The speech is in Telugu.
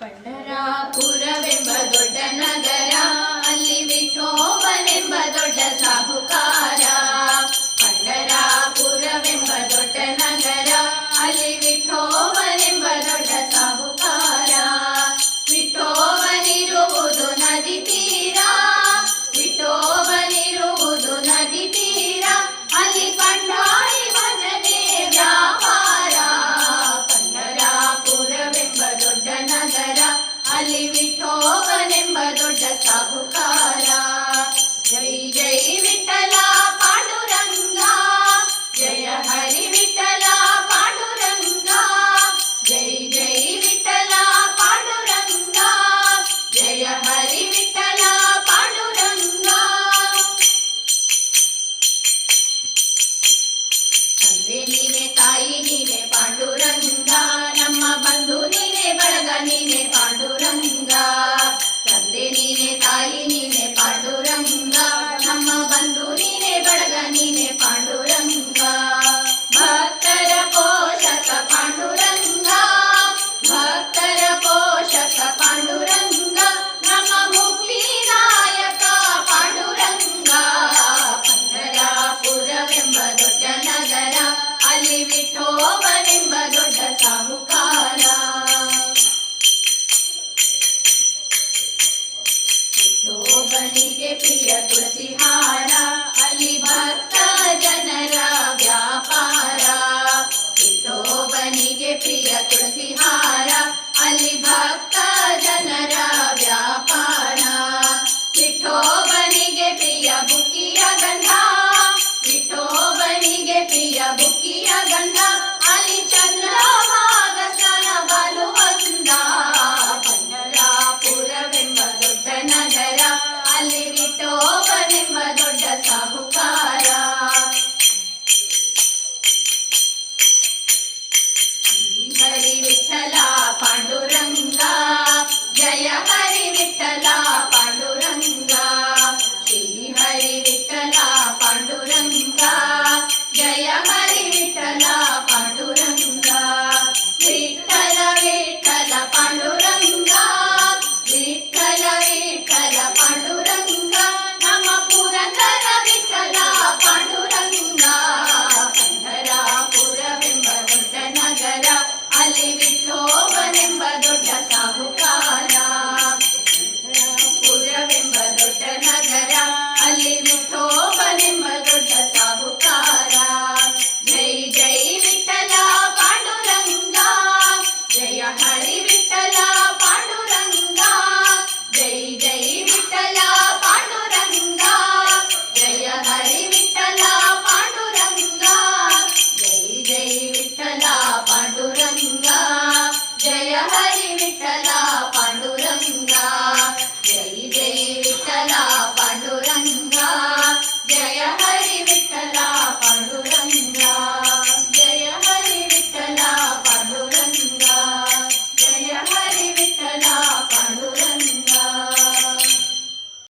ಪಂಡರಾಪುರವೆಂಬ ದೊಡ್ಡ ನಗರ Amen. भोगनी के प्रिय तुलसी हारा अली भक्त హరి విఠల పండురంగా. జై జై విఠలా